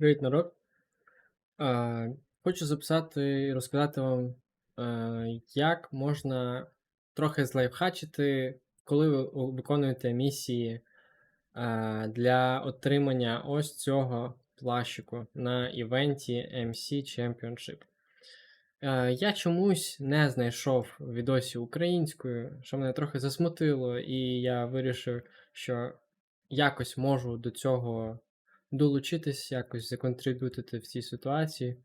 Привіт, народ. Хочу записати і розказати вам, як можна трохи злайфхачити, коли ви виконуєте місії для отримання ось цього плащику на івенті MC Championship. Я чомусь не знайшов відосів українською, що мене трохи засмутило, і я вирішив, що якось можу до цього долучитись, якось законтриб'ютити в цій ситуації.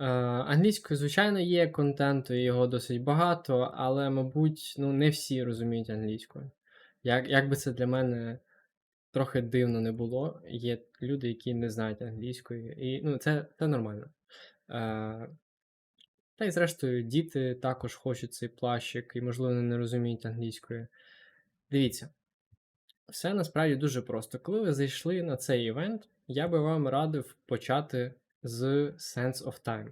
Е, англійською, звичайно, є контенту, його досить багато, але, мабуть, ну, не всі розуміють англійською. Як, як би це для мене трохи дивно не було, є люди, які не знають англійської, і ну, це, це нормально. Е, та й зрештою, діти також хочуть цей плащик і, можливо, не розуміють англійської. Дивіться, все насправді дуже просто. Коли ви зайшли на цей івент, я би вам радив почати з Sense of Time.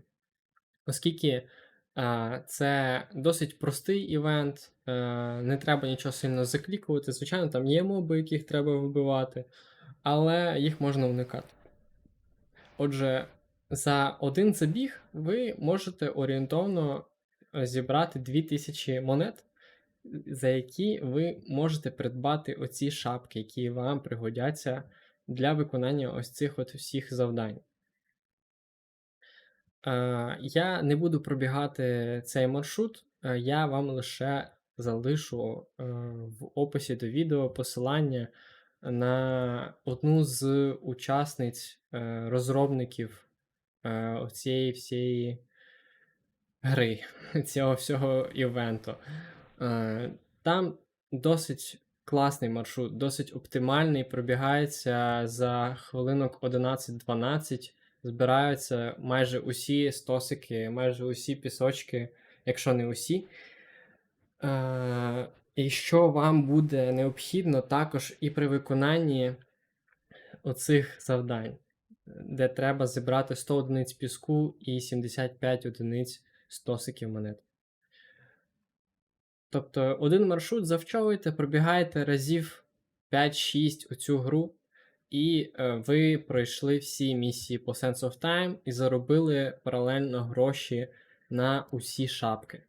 Оскільки а, це досить простий івент, а, не треба нічого сильно заклікувати. Звичайно, там є моби, яких треба вибивати, але їх можна уникати. Отже, за один забіг ви можете орієнтовно е, зібрати 2000 монет, за які ви можете придбати оці шапки, які вам пригодяться для виконання ось цих от всіх завдань. Я не буду пробігати цей маршрут, я вам лише залишу е, в описі до відео посилання на одну з учасниць е, розробників е, цієї всієї гри, цього всього івенту. Е, Там досить класний маршрут, досить оптимальний, пробігається за хвилинок 11-12 збираються майже усі стосики, майже усі пісочки, якщо не усі. Е, І що вам буде необхідно також і при виконанні оцих завдань, де треба зібрати 100 одиниць піску і 75 одиниць стосиків монет. Тобто один маршрут завчовуєте, пробігаєте разів 5-6 у цю гру, і е, ви пройшли всі місії по Sense of Time і заробили паралельно гроші на усі шапки.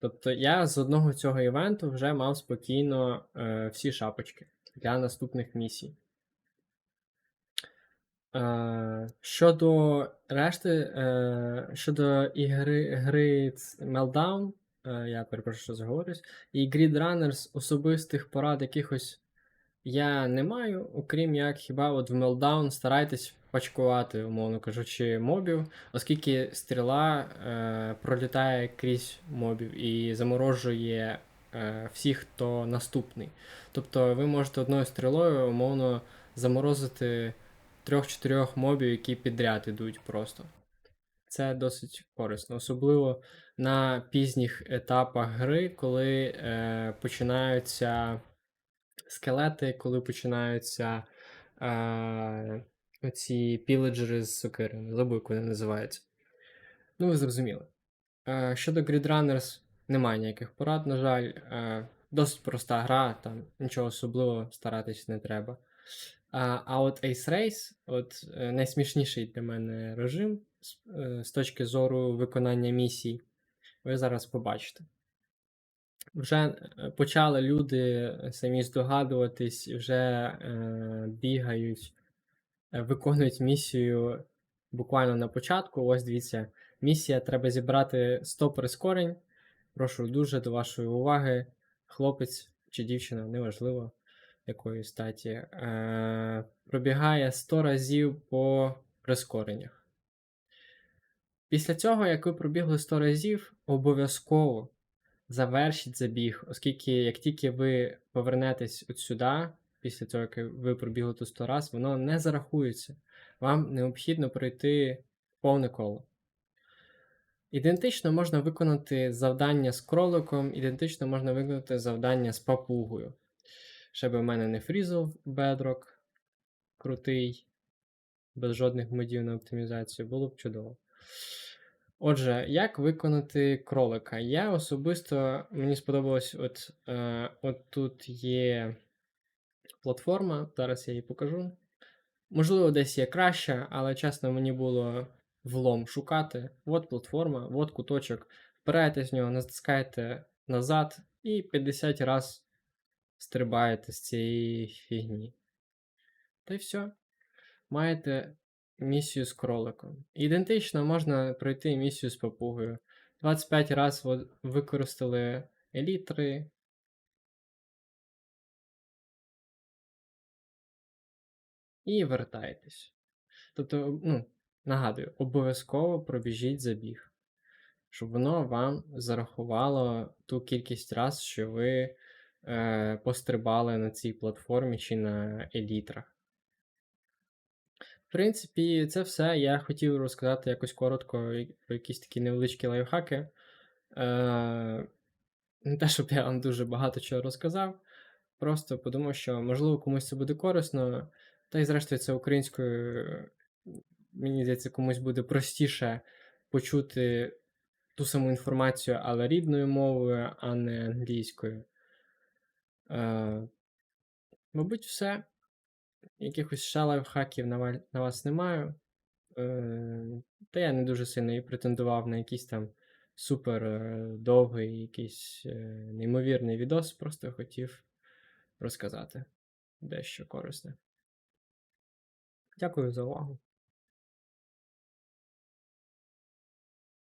Тобто я з одного цього івенту вже мав спокійно е, всі шапочки для наступних місій. Е, щодо решти, е, щодо ігри гри Meltdown, я перепрошую, що заговорюсь, і Grid Runners особистих порад якихось я не маю, окрім як хіба от в Meltdown старайтесь пачкувати, умовно кажучи, мобів, оскільки стріла е, пролітає крізь мобів і заморожує е, всіх, хто наступний. Тобто ви можете одною стрілою, умовно, заморозити трьох-чотирьох мобів, які підряд ідуть просто. Це досить корисно, особливо на пізніх етапах гри, коли е, починаються скелети, коли починаються е, оці піледжери з сокирами. Забув, як вони називаються. Ну, ви зрозуміли. Е, щодо Grid немає ніяких порад, на жаль. Е, досить проста гра, там нічого особливого старатись не треба. А а от Ace Race, от е, найсмішніший для мене режим з, е, точки зору виконання місій, ви зараз побачите. Вже е, почали люди самі здогадуватись, вже е, бігають, е, виконують місію буквально на початку. Ось дивіться, місія треба зібрати 100 прискорень. Прошу дуже до вашої уваги, хлопець чи дівчина, неважливо якої статі, е, пробігає 100 разів по прискореннях. Після цього, як ви пробігли 100 разів, обов'язково завершіть забіг, оскільки як тільки ви повернетесь от сюди, після цього, як ви пробігли тут 100 раз, воно не зарахується. Вам необхідно пройти повне коло. Ідентично можна виконати завдання з кроликом, ідентично можна виконати завдання з папугою. Щоб в мене не фрізов бедрок крутий, без жодних модів на оптимізацію, було б чудово. Отже, як виконати кролика? Я особисто мені сподобалось, от е, от тут є платформа, зараз я її покажу. Можливо, десь є краще, але чесно, мені було влом шукати. От платформа, от куточок. Впираєте з нього, натискаєте назад і 50 раз стрибаєте з цієї фігні. Та й все. Маєте місію з кроликом. Ідентично можна пройти місію з папугою. 25 раз використали елітри. І вертаєтесь. Тобто, ну, нагадую, обов'язково пробіжіть забіг, щоб воно вам зарахувало ту кількість раз, що ви е, пострибали на цій платформі чи на елітрах. В принципі, це все. Я хотів розказати якось коротко про якісь такі невеличкі лайфхаки. Е, не те, щоб я вам дуже багато чого розказав. Просто подумав, що можливо комусь це буде корисно. Та й зрештою, це українською. Мені здається, комусь буде простіше почути ту саму інформацію, але рідною мовою, а не англійською. Е, мабуть, все. Якихось ще лайфхаків на, на вас не маю. Е, та я не дуже сильно і претендував на якийсь там супер е, довгий, якийсь е, неймовірний відос, просто хотів розказати дещо корисне. Дякую за увагу.